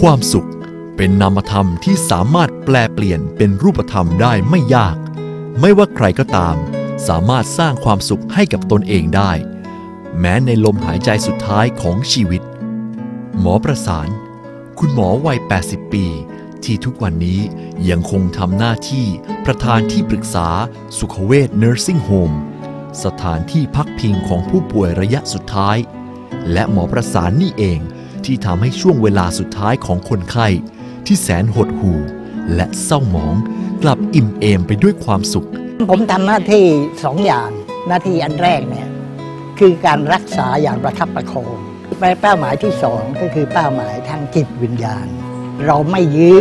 ความสุขเป็นนามธรรมที่สามารถแปลเปลี่ยนเป็นรูปธรรมได้ไม่ยาก ไม่ว่าใครก็ตาม สามารถสร้างความสุขให้กับตนเองได้ แม้ในลมหายใจสุดท้ายของชีวิต หมอประสาน คุณหมอวัย 80 ปี ที่ทุกวันนี้ยังคงทำหน้าที่ประธานที่ปรึกษาสุขเวช Nursing Home สถานที่พักพิงของผู้ป่วยระยะสุดท้าย และหมอประสานนี่เอง ที่ทำให้ช่วงเวลาสุดท้ายของคนไข้ ที่แสนหดหู่และเศร้าหมอง กลับอิ่มเอมไปด้วยความสุข ผมทำหน้าที่สองอย่างหน้าที่อันแรกเนี่ยคือการรักษาอย่างประคับประคองเป้าหมายที่สองก็คือเป้าหมายทางจิตวิญญาณ เราไม่ยื้อ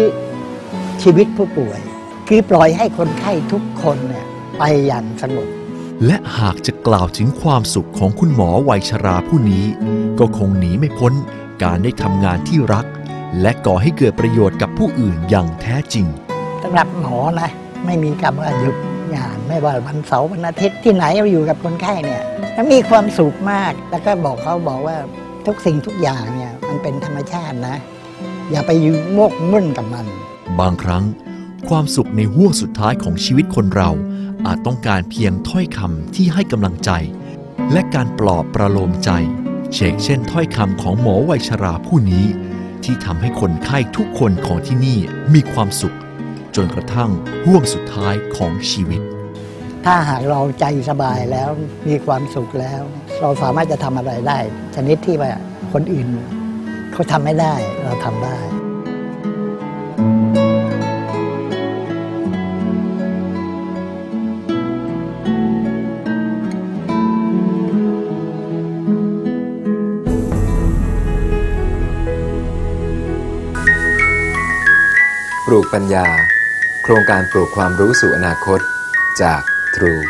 ชีวิตผู้ป่วย คือปล่อยให้คนไข้ทุกคนเนี่ยไปอย่างสงบและหากจะกล่าวถึงความสุขของคุณหมอวัยชราผู้นี้ ก็คงหนีไม่พ้น การได้ทำงานที่รัก และก่อให้เกิดประโยชน์กับผู้อื่นอย่างแท้จริงสำหรับหมอนะ ไม่มีคำว่าหยุดงานไม่ว่าวันเสาร์วันอาทิตย์ที่ไหนเราอยู่กับคนไข้เนี่ยแล้วมีความสุขมากแล้วก็บอกเขาบอกว่าทุกสิ่งทุกอย่างเนี่ยมันเป็นธรรมชาตินะ อย่าไปยุ่งกมุ่นกับมัน บางครั้ง ความสุขในห่วงสุดท้ายของชีวิตคนเรา อาจต้องการเพียงถ้อยคำที่ให้กำลังใจ และการปลอบประโลมใจ เชกเช่นถ้อยคำของหมอวัยชราผู้นี้ ที่ทำให้คนไข้ทุกคนของที่นี่มีความสุข จนกระทั่งห่วงสุดท้ายของชีวิต ถ้าหากเราใจสบายแล้วมีความสุขแล้ว เราสามารถจะทำอะไรได้ ชนิดที่ว่าคนอื่นเขาทำไม่ได้เราทำได้ ปลูกปัญญา โครงการปลูกความรู้สู่อนาคตจาก True